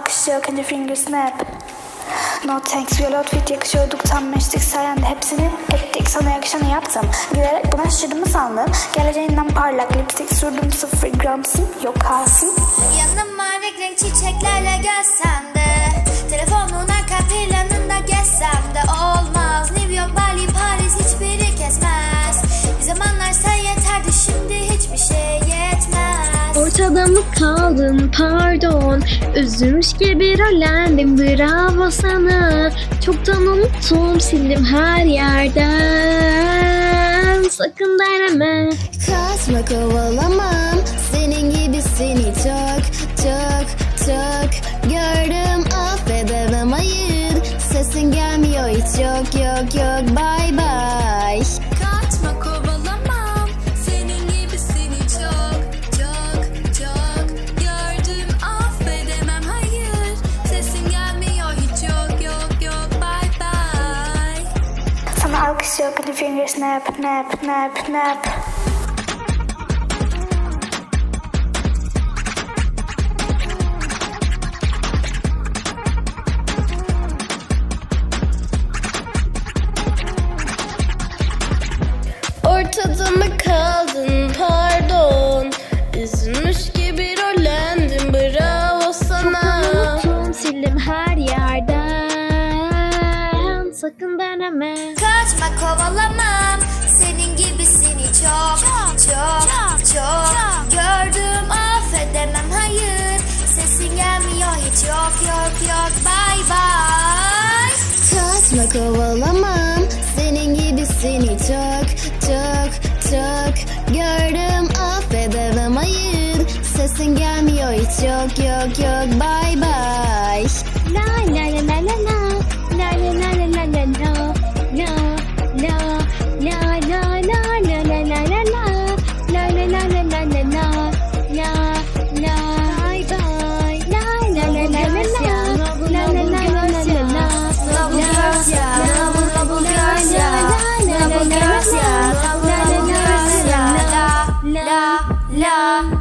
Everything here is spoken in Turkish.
alkışlıyor kendi finger snap No thanks your outfit yakışıyorduk tam meştik sayende hepsini ettik sana yakışanı yaptım. Gülerek buna şaşırdığımı sandın Geleceğinden parlak lipstick sürdüm sıfır gramsın yok kalsın. Yanıma renk renk çiçeklerle gelsem Ortada mı kaldın pardon. Üzülmüş gibi rollendim bravo sana. Çoktan unuttum sildim her yerden. Sakın deneme. Kaçma kovalamam. Senin gibisini çok çok çok Gördüm. Affedemem hayır. Sesin gelmiyor hiç. Yok yok yok. Bye Sana alkışlıyor kendi finger snap nap nap nap Ortada mı kaldın pardon. Üzülmüş gibi rollendim bravo sana. Unuttum sildim her yerden Sakın deneme. Kaçma kovalamam. Senin gibisini çok çok çok, Gördüm affedemem. Hayır Sesin gelmiyor. Hiç yok yok yok. Bye bye. Kaçma kovalamam. Senin gibisini çok çok çok. Gördüm affedemem. Hayır Sesin gelmiyor. Hiç yok yok yok. Bye Gracia, la Buga Gracia, la Buga Gracia, la Buga la la la